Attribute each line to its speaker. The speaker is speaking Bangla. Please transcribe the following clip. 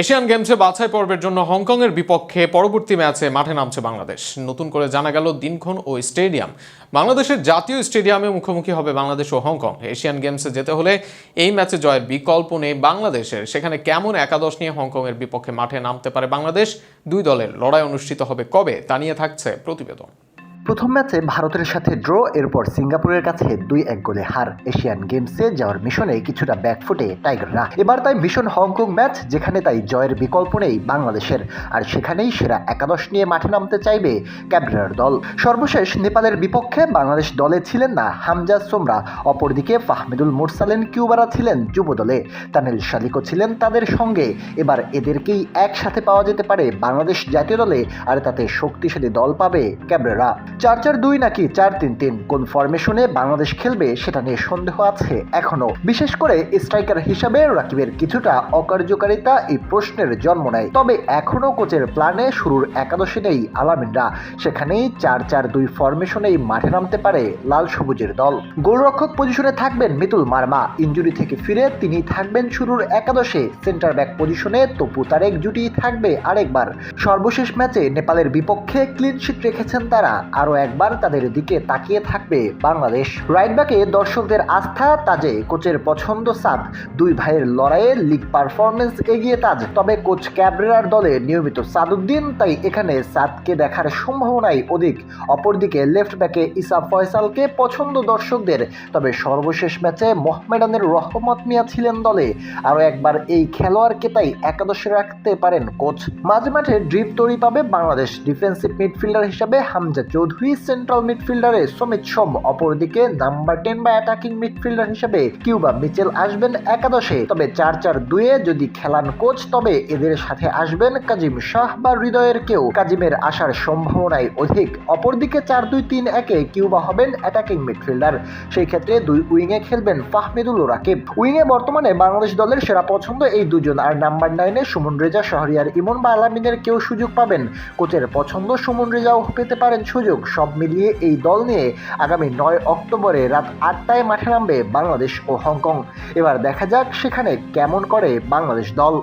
Speaker 1: এশিয়ান গেমসে বাছাই পর্বের জন্য হংকংয়ের বিপক্ষে পরবর্তী ম্যাচে মাঠে নামছে বাংলাদেশ। নতুন করে জানা গেল দিনক্ষণ ও স্টেডিয়াম। বাংলাদেশের জাতীয় স্টেডিয়ামে মুখোমুখি হবে বাংলাদেশ ও হংকং। এশিয়ান গেমসে যেতে হলে এই ম্যাচে জয়ের বিকল্প নেই বাংলাদেশের। সেখানে কেমন একাদশ নিয়ে হংকংয়ের বিপক্ষে মাঠে নামতে পারে বাংলাদেশ? দুই দলের লড়াই অনুষ্ঠিত হবে কবে? তা নিয়ে থাকছে প্রতিবেদন।
Speaker 2: প্রথম ম্যাচে ভারতের সাথে ড্র, এরপর সিঙ্গাপুরের কাছে দুই এক গোলে হার এশিয়ান গেমসে যাওয়ার মিশনে কিছুটা ব্যাকফুটে টাইগাররা। এবার তাই মিশন হংকং ম্যাচ, যেখানে তাই জয়ের বিকল্প নেই বাংলাদেশের। আর সেখানেই সেরা একাদশ নিয়ে মাঠে নামতে চাইবে ক্যাবরার দল। সর্বশেষ নেপালের বিপক্ষে বাংলাদেশ দলে ছিলেন না হামজা সোমরা, অপরদিকে ফাহমিদুল মুরসালেন কিউবারা ছিলেন যুব দলে। তানিল শালিকও ছিলেন তাদের সঙ্গে। এবার এদেরকেই একসাথে পাওয়া যেতে পারে বাংলাদেশ জাতীয় দলে, আর তাতে শক্তিশালী দল পাবে ক্যাবরেরা। চার চার দুই নাকি চার তিন তিন? কোন ফরমেশনে বাংলাদেশ খেলবে সেটা নিয়ে সন্দেহ আছে এখনও। বিশেষ করে স্ট্রাইকার হিসাবে রাকিবের কিছুটা অকার্যকারিতা এই প্রশ্নের জন্ম নেয়। তবে এখনও কোচের প্ল্যানে শুরুর একাদশে নেই আলামিনরা। সেখানেই চার চার দুই ফরমেশনেই মাঠে নামতে পারে লাল সবুজের দল। গোলরক্ষক পজিশনে থাকবেন মিতুল মার্মা। ইঞ্জুরি থেকে ফিরে তিনি থাকবেন শুরুর একাদশে। সেন্টার ব্যাক পজিশনে তপু তারেক জুটি থাকবে আরেকবার। সর্বশেষ ম্যাচে নেপালের বিপক্ষে ক্লিন শিট রেখেছেন তারা। আরও একবার তাদের দিকে তাকিয়ে থাকবে বাংলাদেশ। রাইট ব্যাকে দর্শকদের আস্থা তাজে, কোচের পছন্দ সাদ দুই ভাইয়ের লড়াইয়ে লিগ পারফরমেন্স এগিয়ে তাজ। তবে কোচ ক্যাবরেরার দলে নিয়মিত সাদুদ্দিন, তাই এখানে সাদকে দেখার সম্ভাবনাই অধিক। অপরদিকে লেফট ব্যাকে ইসা ফয়সালকে পছন্দ দর্শকদের। তবে সর্বশেষ ম্যাচে মোহামেডানের রহমত মিয়া ছিলেন দলে। আরও একবার এই খেলোয়াড়কে তাই একাদশে রাখতে পারেন কোচ। মাঝে মাঠে ড্রিপ তৈরি পাবে বাংলাদেশ ডিফেন্সিভ মিডফিল্ডার হিসেবে হামজা চৌধুরী। সেন্ট্রাল মিডফিল্ডারে সমিত সোম, অপরদিকে নাম্বার টেন বা অ্যাটাকিং মিডফিল্ডার হিসেবে কিউবা মিচেল আসবেন একাদশে। তবে চার চার দুয়ে যদি খেলান কোচ, তবে এদের সাথে আসবেন কাজিম শাহ বা হৃদয়ের কেউ। কাজিমের আসার সম্ভাবনাই অধিক। অপরদিকে চার দুই তিন একে কিউবা হবেন অ্যাটাকিং মিডফিল্ডার। সেই ক্ষেত্রে দুই উইংয়ে খেলবেন ফাহমিদুল রাকিব। উইংয়ে বর্তমানে বাংলাদেশ দলের সেরা পছন্দ এই দুজন। আর নাম্বার নাইনে সুমন রেজা, শহরিয়ার ইমন বা আলামিনের কেউ সুযোগ পাবেন। কোচের পছন্দ সুমন রেজাও পেতে পারেন সুযোগ। সব মিলিয়ে এই দল নিয়ে আগামী নয় অক্টোবরে রাত আটটায় মাঠে নামবে বাংলাদেশ ও হংকং। এবার দেখা যাক সেখানে কেমন করে বাংলাদেশ দল।